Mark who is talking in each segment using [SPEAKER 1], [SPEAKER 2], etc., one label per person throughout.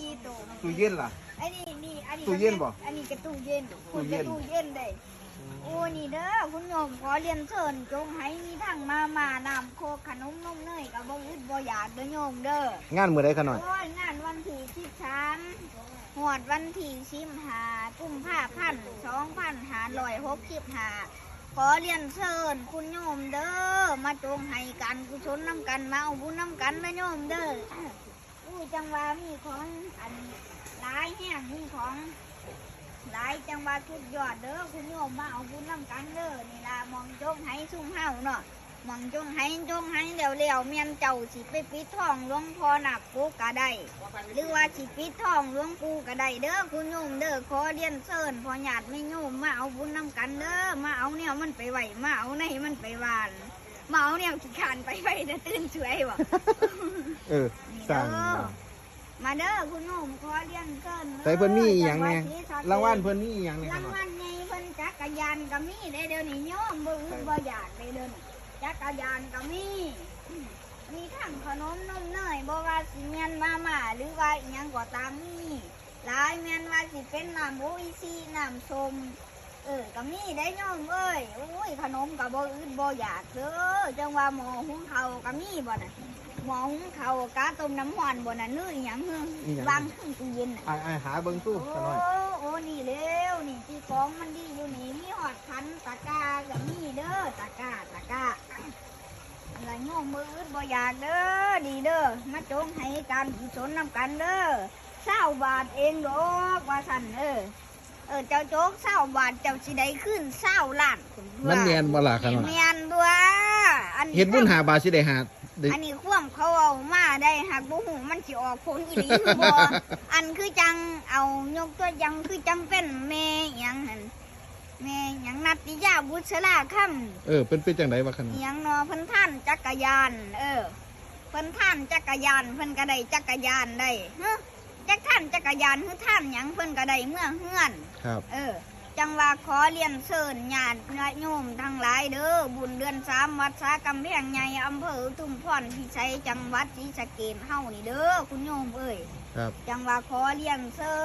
[SPEAKER 1] สี่ตัว
[SPEAKER 2] ตู้เย็นล่ะ
[SPEAKER 1] อันนี้นี่อันนี้
[SPEAKER 2] ตู้เย็นบ่
[SPEAKER 1] อันนี้ก็ตู้เย็น
[SPEAKER 2] ตู้เย็น
[SPEAKER 1] ก็ตู้เย็นได้โอ้นี่เด้อคุณโยมขอเรียนเชิญจงให้มีทั้งมาม่าน้ำโคกขนมนมเนยกับบ่อึดบ่อยากเด้อโยมเด้อ
[SPEAKER 2] งานมื้อใดขะหน่อย
[SPEAKER 1] โอ้ยงานวันที่สิบสามหวดวันที่สิบห้ากุมภาพันธ์สองพันห้าร้อยหกสิบห้าขอเรียนเชิญคุณโยมเด้อมาจงให้กันกุศลน้ำกันมาเอาบุญน้ำกันนะโยมเด้อ อู้จังหว่ามีของอันหลายแห่งมีของหลายจังหว่าทุกยอดเด้อคุณโยมมาเอาบุญนำกันเด้อนี่ล่ะมองจงให้ซุ่มเฮาเนาะมองจงให้จงให้เร็วเร็วๆเมียนเจ้าสิไปปิดทองหลวงพ่อหนักปูกะได้หรือว่าสิปิดทองหลวงปู่กะได้เด้อคุณโยมเด้อขอเรียนเชิญพอหยาดไม่โยมมาเอาบุญนำกันเด้อมาเอาเนี่ยมันไปไหวมาเอาในมันไปหวาน เอาเนี่ยขี้ขานไปไหวจะตื่นสวยบ่
[SPEAKER 2] เออสร้างมา
[SPEAKER 1] มาเด้อคุณโยมขอเรียนเชิญด้อ
[SPEAKER 2] ใส่เพิ่นมีอีหยังแน่
[SPEAKER 1] จัหวัดศรีสะเกษ
[SPEAKER 2] รางวัลเพิ่นมีอีหยังแน่ขะ
[SPEAKER 1] ราง
[SPEAKER 2] หน่อย
[SPEAKER 1] วัลใหญ่เพิ่นจักรยานก็มีได้เดี๋ยวนี้โยมบ่อึดบ่อยากได้เดินจักรยานก็มีมีทั้งขนมนมเนยบ่ว่าสิเมียนมาม่าหรือว่าอีหยังก็ตามมีหลายแม่นว่าสิเป็นน้ำโออิซีน้ำส้ม เออก็มีได้โยมเอ้ยโอ้ยขนมก็บ่อึดบ่อยากเด้อจังว่าหม้อหุงข้าวก็มีบ่น่ะหม้อหุงข้าวกะต้มน้ำร้อนบ่น่ะนื้ออีหยังเฮือ
[SPEAKER 2] อีหยัง
[SPEAKER 1] วางขึ้นตู้เย็นน่ะ
[SPEAKER 2] อ้ายอ้ายหาเบิ่งตู้
[SPEAKER 1] โอ้
[SPEAKER 2] ขะหน่อย
[SPEAKER 1] โอ้นี่เร็วนี่ที่ของมันดีอยู่นี่มีหอดพันตะกร้ากับมีเด้อตะกร้าตะกร้าอะไรโยมมืออึดบ่อยากเด้อดีเด้อมาจงให้การกุศลนำกันเด้อเศร้าบาทเองดอกว่าสันเออ เออเจ้าโจ๊กเศร้าบาทเจ้าสิได้ขึ้นเศร้าล้านคุณ
[SPEAKER 2] มันแม่นบ่ล่ะขะหน่อย
[SPEAKER 1] แม่นด้วยอันนี้
[SPEAKER 2] เฮ็ดบุญหาบาทสิได้หาได้
[SPEAKER 1] อันนี้ความเขาเอามาได้หากบ่หูมันสิออกผลอีหลีหรือบ่ อันคือจังเอายกตัวอยังคือจังเป็นแม่หยังหั่นแม่หยังนัตติยาบุษราคำ
[SPEAKER 2] เออเป็นเป็นจังไดวะขะหน่อย
[SPEAKER 1] หยังเนอเพิ่นท่านจักรยาน เออ เพิ่นท่านจักรยาน เพิ่นก็ได้จักรยานได้เฮ้ จักท่านจักรยานคือท่านหยังเพิ่นก็ได้เมื่อเฮือน
[SPEAKER 2] ครับ
[SPEAKER 1] เออ จังว่าขอเรียนเชิญญาติโยมทั้งหลายเด้อบุญเดือนสามวัดสากำแพงใหญ่อำเภอทุ่มพรพิชัยจังหวัดศรีสะเกษเฮานี่เด้อคุณโยมเอ้ย
[SPEAKER 2] ครับ
[SPEAKER 1] จังว่าขอเลี้ยงเชิ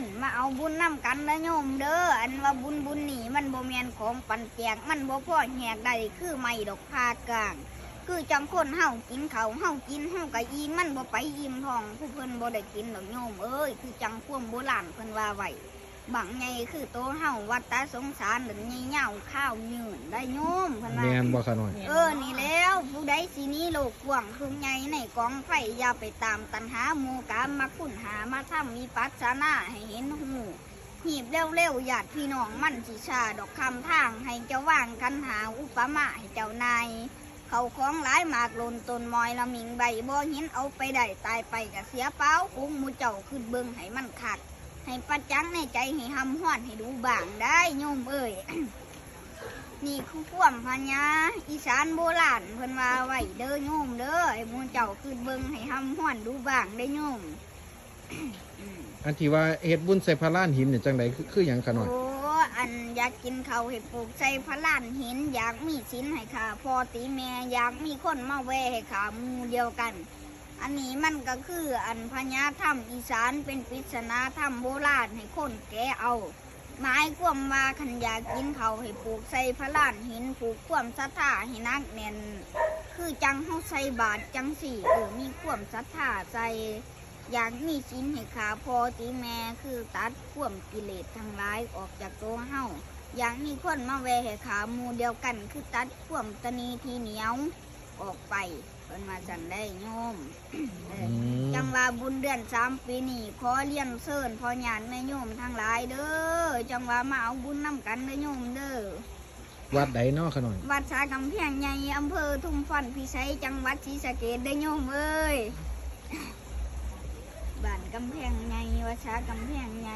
[SPEAKER 1] ญมาเอาบุญนำกันนะโยมเด้ออันว่าบุญบุญนี่มันบ่แม่นของปันแจกมันบ่พอแหกได้คือไม่ดอกพากลาง คือจังคนเฮากินเขาวเฮากินเฮาก็อิ่มมันบ่ไปอิ่มท้องผู้เพิ่นบ่ได้กินดอกโยมเอ้ยคือจังความโบราณเพิ่นว่าไว้บางไงคือโตเฮาวัดตาสงสารหรือใหญ่เหย่าข้าวยืนได้โยมเพิ่นว่า
[SPEAKER 2] แม่นบ่ขะหน่อย
[SPEAKER 1] เออนี่แล้วผู้ใดสิหนี้โลกกว้างคือไงในกองไฟอย่าไปตามตันหาหมูกามมาคุ้นหามาทำมีปัสนาให้เห็นหูหีบเร็วๆญาติพี่น้องมันสิชาดอกคำทางให้เจ้าว่างกันหาอุปมาให้เจ้านาย เขาของหลายหมากลนตนมอยละมิงใบบ่ห็นเอาไปได้ตายไปก็เสียเปล่าคุ้มมูเจ้าขึ้นเบิ่งให้มันขาดให้ปัจจังในใจให้หำห้อนให้ดูบ้างได้โยมเอ้ยนี่คือควมพญาอีสานโบราณเพิ่นว่าไว้เด้อโยมเด้อไอ้มูเจ้าคือเบิ่งให้หำห้อนดูบ้างได้โยมอั
[SPEAKER 2] นที่ว่าเฮ็ดบุญใส่พระลานหินเนี่ยจังไดคือคือหยังขะหน่อย
[SPEAKER 1] โอ้ อันอยากกินเขาวเห็ดปลูกใส่พระลานหิน อยากมีสินให้ขาพอตีแม่อยากมีคนมาแวให้ขามูเดียวกัน อันนี้มันก็คืออันพญาถ้ำอีสานเป็นปริศนาถ้ำโบราณให้คนแกเอาหมายความว่าขันอยากกินเขาวให้ปลูกใส่พระลานหินปลูกความศรัทธาให้นักแน่นคือจังเฮาใส่บาตจังสี่เออมีความศรัทธาใจ อยากมีชิ้นให้ขาพอตีแม่คือตัดข่วามกิเลสทั้งหลายออกจากตัวเฮาอยากมีคนมาแวให้ขาหมูเดียวกัน คือตัดข่วามตะนีทีเหนียวออกไปเป็นมาจันได้โยมเออ
[SPEAKER 2] ม
[SPEAKER 1] จังว่าบุญเดือนสามปีนี้ขอเลี้ยงเชิญพ่อญาติแม่โยมทั้งหลายเด้อจังว่ามาเอาบุญนำกันเด้อโยมเด้อ
[SPEAKER 2] วัดใดเนาะขะหน่อย
[SPEAKER 1] วัดสากำแพงใหญ่อำเภอทุ่งฟันพิชัยจังหวัดศรีสะเกษได้อโยมเอ้ย บ้านกำแพงไงวัดสากำแพงไง